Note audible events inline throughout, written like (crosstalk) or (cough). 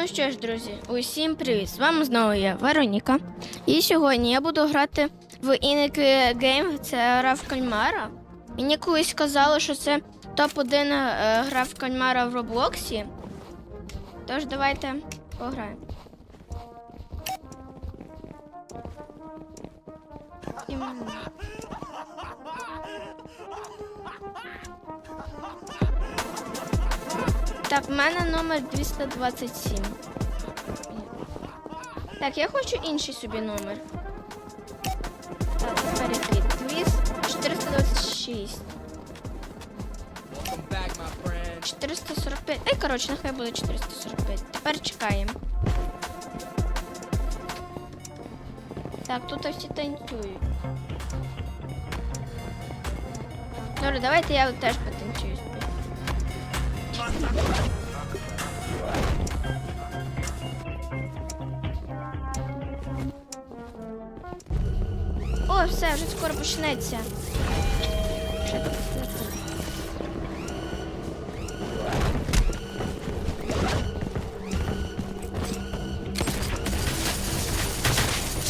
Ну що ж, друзі, усім привіт! З вами знову я, Вероніка. І сьогодні я буду грати в Inic Гейм, це гра в кальмара. Мені колись казали, що це топ-1 е, гра в кальмара в Роблоксі. Тож давайте пограємо. Так, в мене номер 227. Так, я хочу інший собі номер. Так, перехід. 426. Welcome back, 445. Ей, коротше, нехай буде 445. Тепер чекаємо. Так, тут всі танцюють. Добре, давайте я теж потанцюю. О, все, вже скоро почнеться.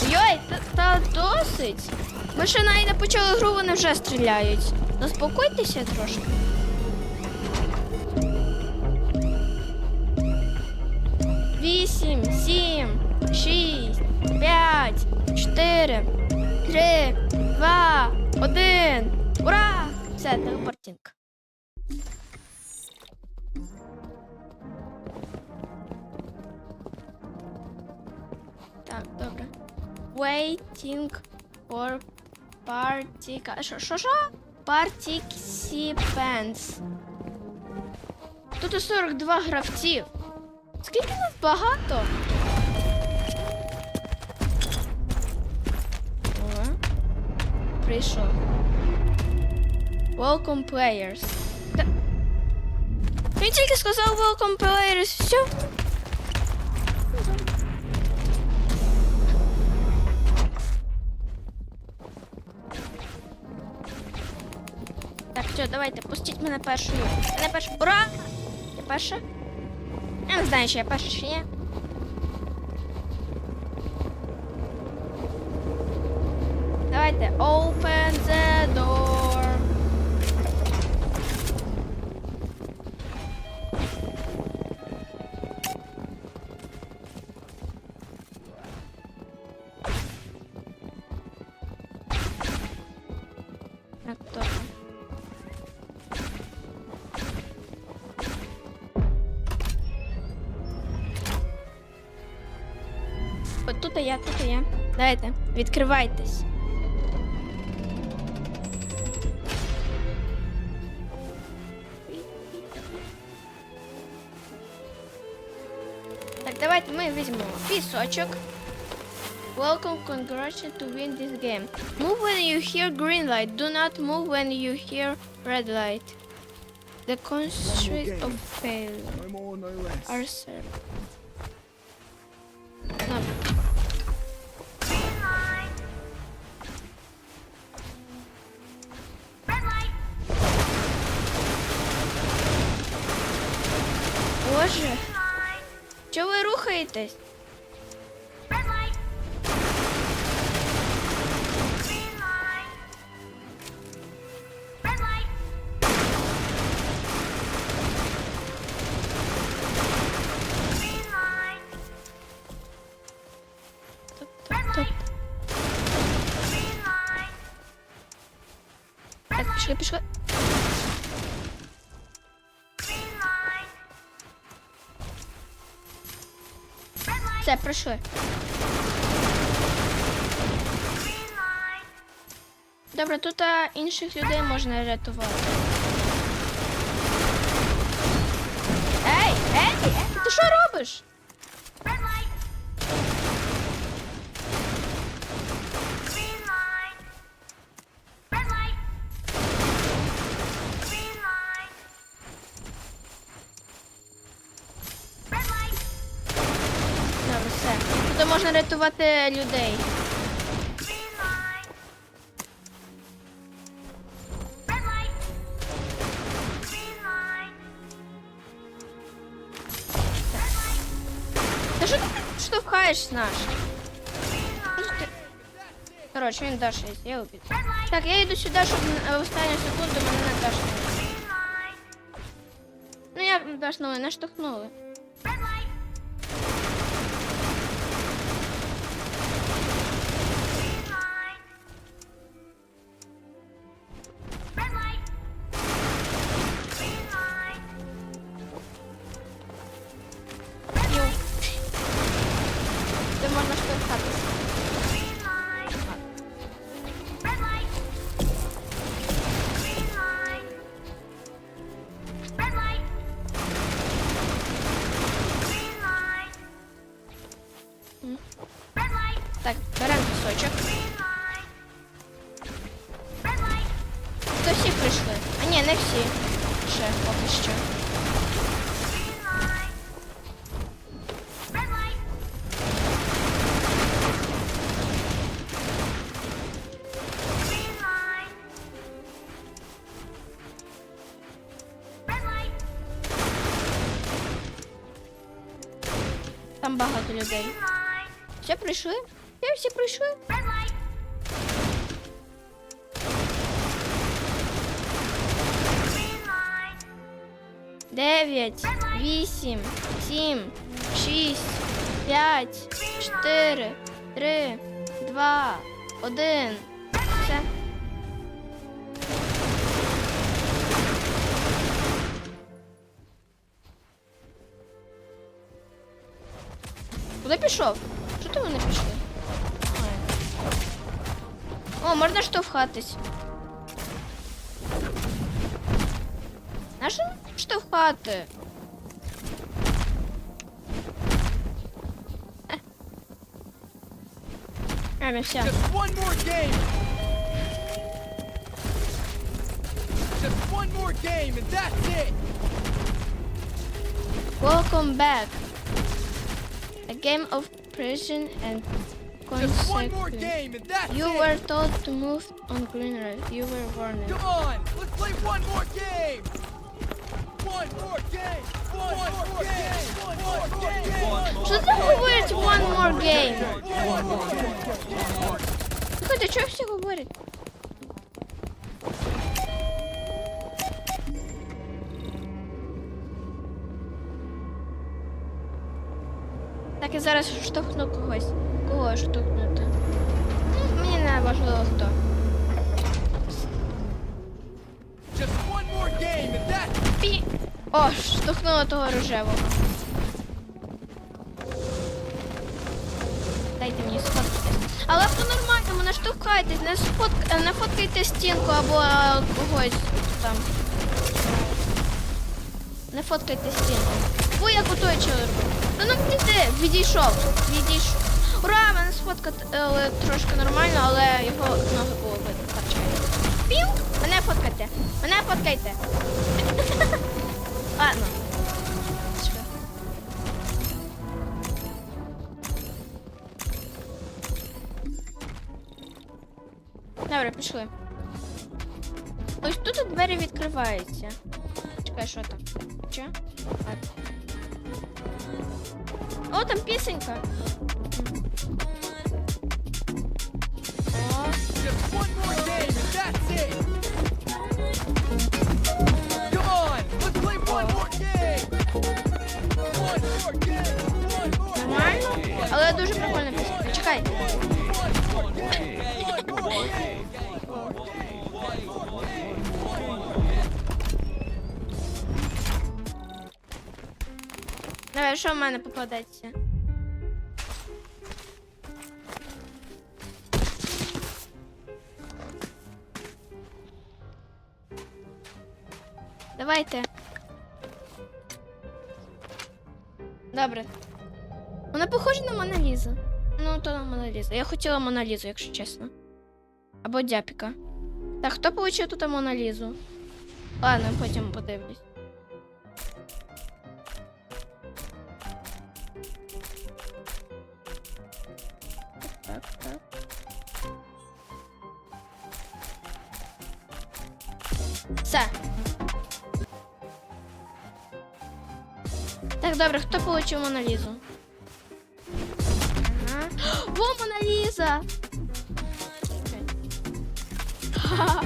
Йой, та, та досить. Ми ще навіть не почали гру, вони вже стріляють. Заспокойтеся трошки. Вісім, сім, шість, п'ять, чотири, три, два, один. Ура! Все, телепортінг. Так, добре. Waiting for partic... Що, що, що? Participants. Тут 42 гравців. Скільки нас багато? О, прийшов. Welcome players. Та... Він тільки сказав welcome players, все. Так, все, давайте, пустіть мене першою. Мене першою. Ура! Я перша? Я не знаю, чи я перший чи ні. Давайте, open the door. От тут я, тут я. Давайте, відкривайтесь. Так, давайте ми візьмемо пісочок. Welcome, congratulations to win this game. Move when you hear green light. Do not move when you hear red light. The constraints of failure No more, no less. are served. ви рухаєтесь? Топ, топ, топ. Так, пішли, пішли. Все, пройшли. Добре, тут а, інших людей можна рятувати. Ей, ей, ей, ти що робиш? Можна рятувати людей. штовхаєш наш? Коротше, він даш я убив. Так, я йду сюди, щоб в останню секунду мене не дашнули. Ну як дашнули, не багато людей. Все прийшли? Все, всі прийшли? Дев'ять, вісім, сім, шість, п'ять, чотири, три, два, один. Пішов? Що ти вони пішли? О, можна штовхатись. Нащо штовхати? А, ну все. Just one A game of prison and Just one more consequence. game, and that's You it. were told to move on green light. You were warned. Come on, let's play one more game. One more game. One, more game. One more game. Що це говорить one more game? One more game. Слухайте, що всі говорять? Так, я зараз штовхну когось. Кого штовхнути? Ну, Мені не важливо хто. Пі. О, штовхнула того рожевого. Дайте мені сфоткатись. Але по-нормальному, не штовхайтесь, не, сфотк... е, не фоткайте стінку або е, когось там. Не фоткайте стінку. Ой, як отой чоловік. Ну ну піди, відійшов. Відійшов. Ура, мене сфоткати е, трошки нормально, але його ноги було видно. Харчають. Пів! Мене фоткайте. Мене фоткайте. (laughs) Ладно. Добре, пішли. Ось тут двері відкриваються. Чекай, що там? Що? О, там песенька. Нормально? Але дуже прикольна пісня. Чекай. Давай, що в мене попадеться? Давайте. Добре. Вона похожа на Моналізу. Ну, то на Моналізу. Я хотіла Моналізу, якщо чесно. Або Дяпіка. Так, хто получив тут Моналізу? Ладно, потім подивлюсь. Так, добре, хто получив Моналізу? Во, Моналіза! Ха-ха.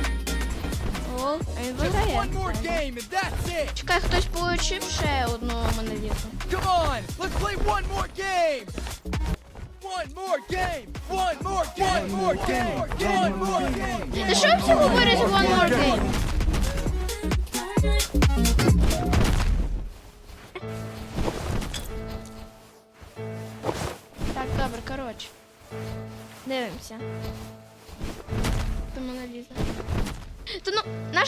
О, а він Just виграє. one more game and that's it. Чекай, хтось получив ще одну Моналізу. Come on, let's play one more game. One more game. One more game. One more game. One more game. Та що всі говорять One More Game?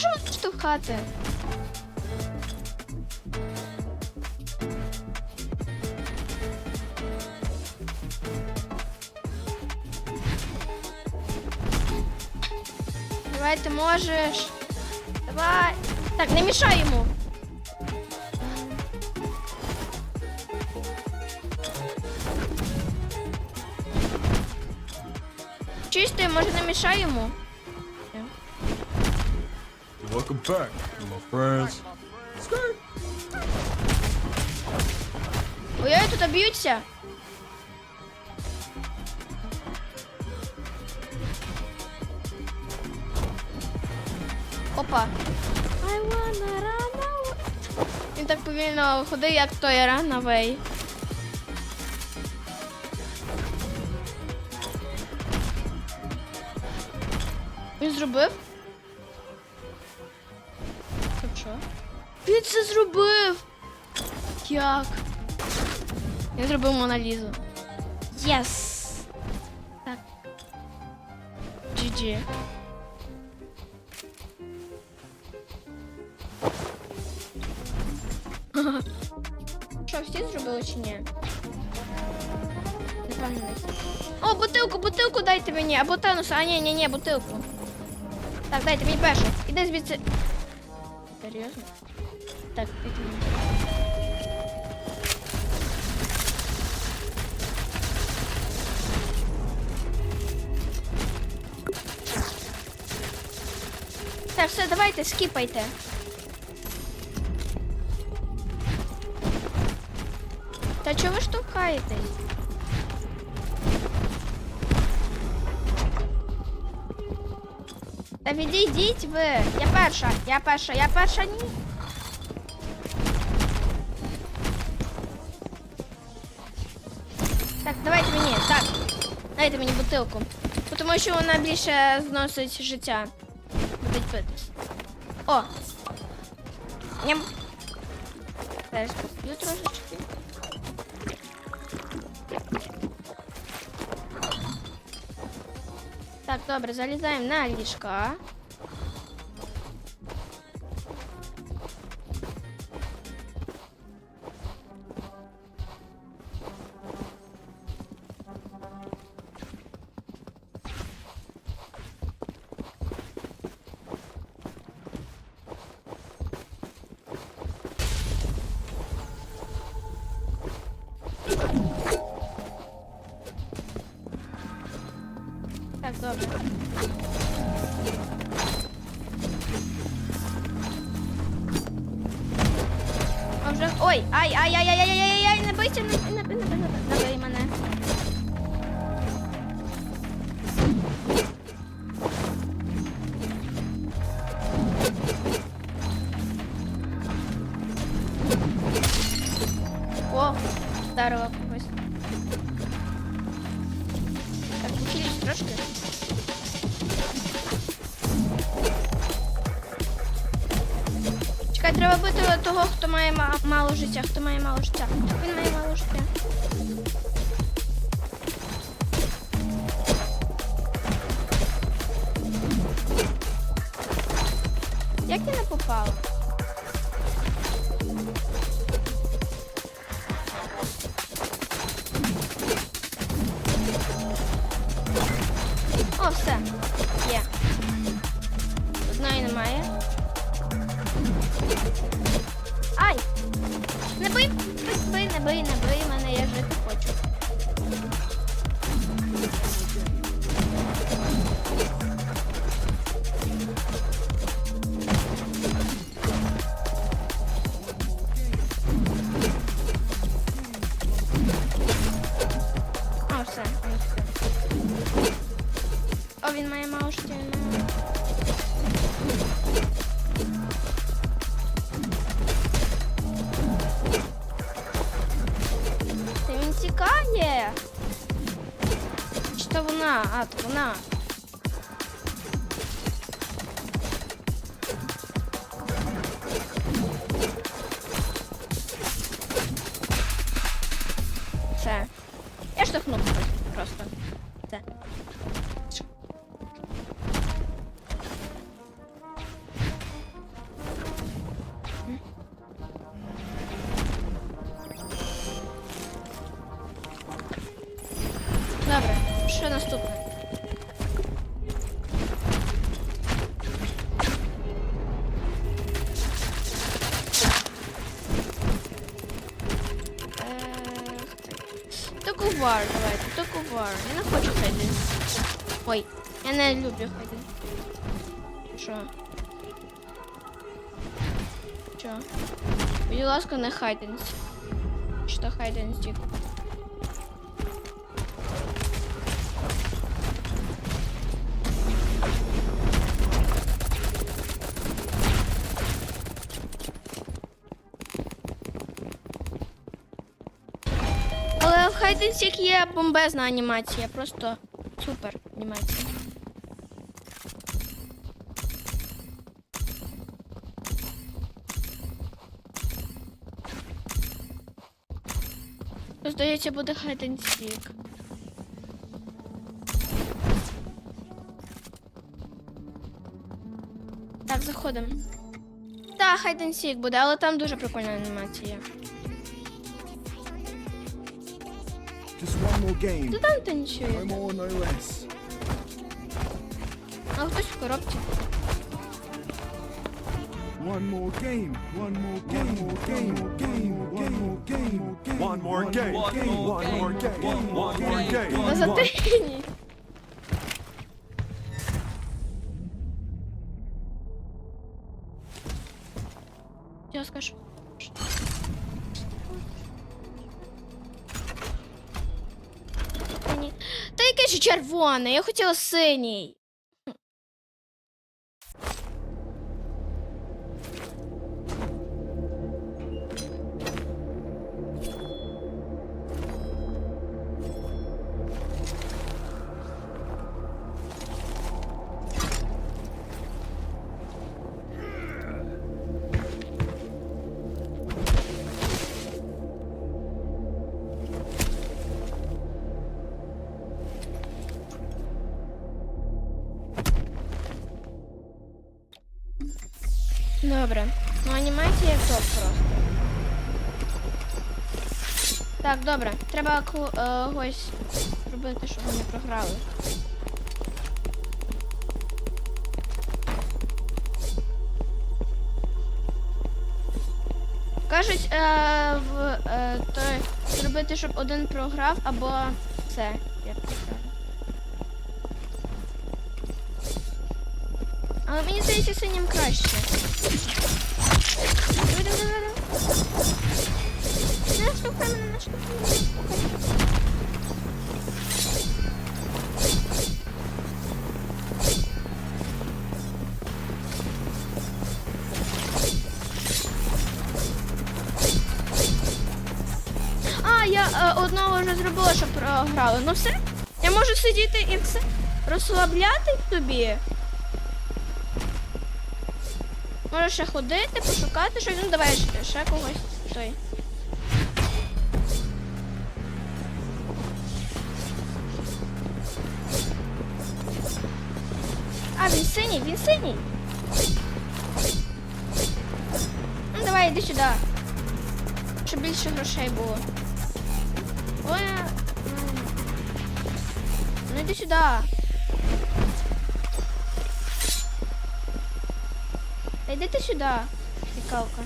На штовхати? Давай, ти можеш. Давай. Так, не мішай йому. Чисти, може не мішай йому. Welcome back, my friends. Ой, тут б'ються. Опа. I wanna run away. Він так повільно ходить, як той run away. Він зробив? Він це зробив! Як? Я зробив Моналізу. Єс! Так. GG. (laughs) Що, всі зробили чи ні? Напевно, не всі. О, бутилку, бутилку дайте мені, або танус, а ні, ні, ні, бутилку. Так, дайте мені першу. Іди звідси. Серйозно? Так, дайте мені. Так, все, давайте, скіпайте. Та чого ви штовхаєтесь? Та відійдіть ви. Я перша, я перша, я перша, ні. Дайте мені бутилку. Бо Тому що вона більше зносить життя. Будуть питись. О! Ням. Зараз поп'ю трошечки. Так, добре, залізаємо на ліжка. Мало життя. Хто має мало життя? Він має мало життя. Як я не попала? О, все. Є. Одної немає. Ай! Не бий, бий, бий, не бий, не бий мене, я жити хочу. Вона? А, то вона. Я не хочу. Ой, я не люблю хайден. Що? Що? Будь ласка, не хайден. Що хайден? Seek є бомбезна анімація, просто супер анімація. Здається, буде Hide and Так, заходимо. Так, and буде, але там дуже прикольна анімація. Just one more game. Ти там танцює. No more, no less. А хтось в коробці. One more game. One more game. One more game. One more game. One more game. One more One more game. game. One more game. На затині. Червоний, я хотіла синій. Добре. Ну анімація як топ просто. Так, добре. Треба ко- е, когось робити, щоб вони програли. Кажуть, е, в, е, той, зробити, щоб один програв, або все. Як це. Але мені здається, синім краще. Давай, давай, давай, давай. Не штовхай мене, не. А, я е, одного вже зробила, що програла. Ну все, я можу сидіти і все розслабляти тобі. Можеш ще ходити, пошукати щось. Ну давай ще, когось. Той. А, він синій, він синій. Ну давай, іди сюди. Щоб більше грошей було. Ой, ну іди сюди. Та йди ти сюди, фікалка.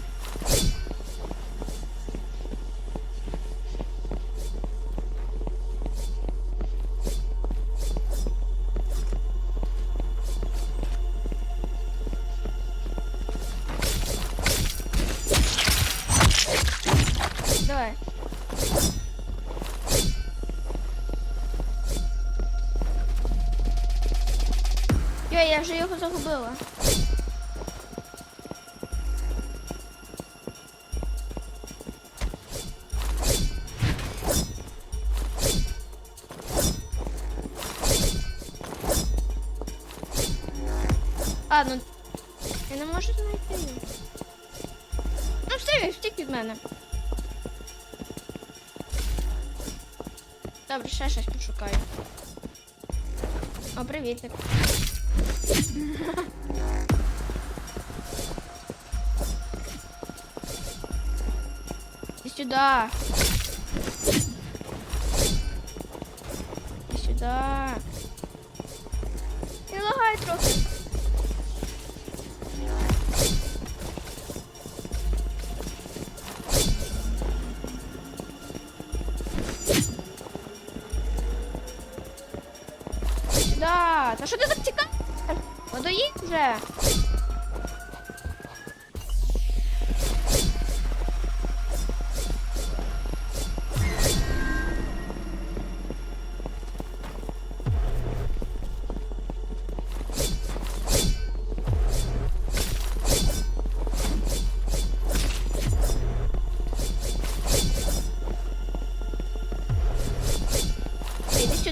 Давай. я вже його загубила. Ще щось пошукаю. О, привітик. І сюда. І сюда. Не лагай трохи.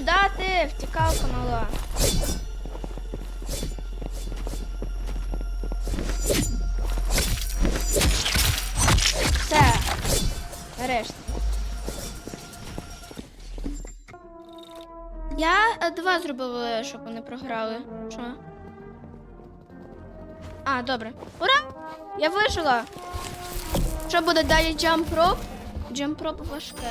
Сюди, ти, втікалка мала. Все. Нарешті. Я е, два зробила, щоб вони програли. Що? А, добре. Ура! Я вижила! Що буде далі джамп-роп? Джамп-роп важке.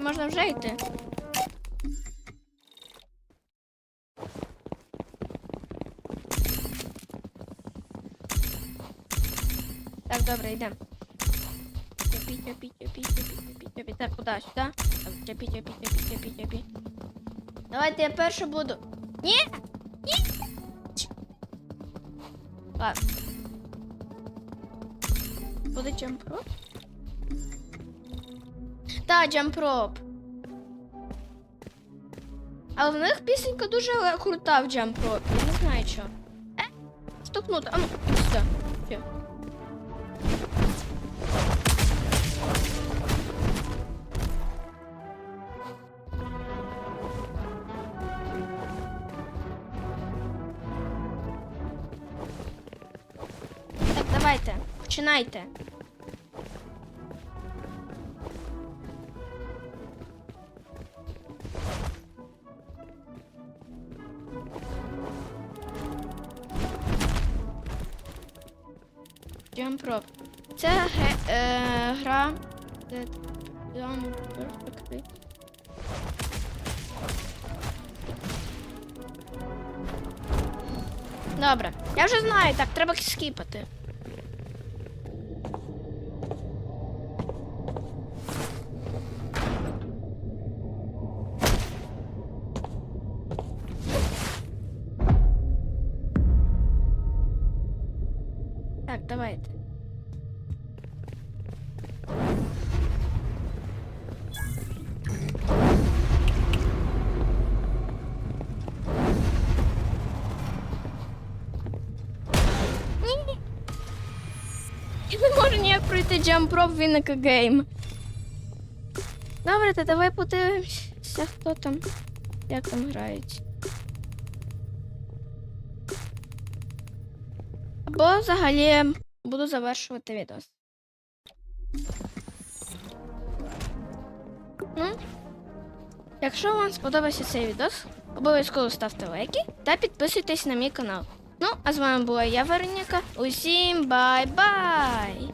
Можна вже йти. Так, добре, йдемо. Тяпі, тяпі, тяпі, тяпі, тяпі, тяпі. Так, куди? Сюди? Так, тяпі, тяпі, тяпі, тяпі. Давайте я перша буду. Ні! Ні! Ладно. Буде джампроп? Та, джампроп. Але в них пісенька дуже крута в джампропі. Я не знаю що. Е? Стукнуто. А ну, сюди. Все. Так, давайте, починайте. Jump Rope. Це е, е, гра. Jump Perfect. Добре. Я вже знаю, так, треба скіпати. Можу ніяк пройти джампроп Вінника Гейм. Добре, то давай подивимося, хто там, як там грають. Або взагалі буду завершувати відос. Ну, якщо вам сподобався цей відос, обов'язково ставте лайки та підписуйтесь на мій канал. Ну, а з вами була я, Вероніка. Усім бай-бай!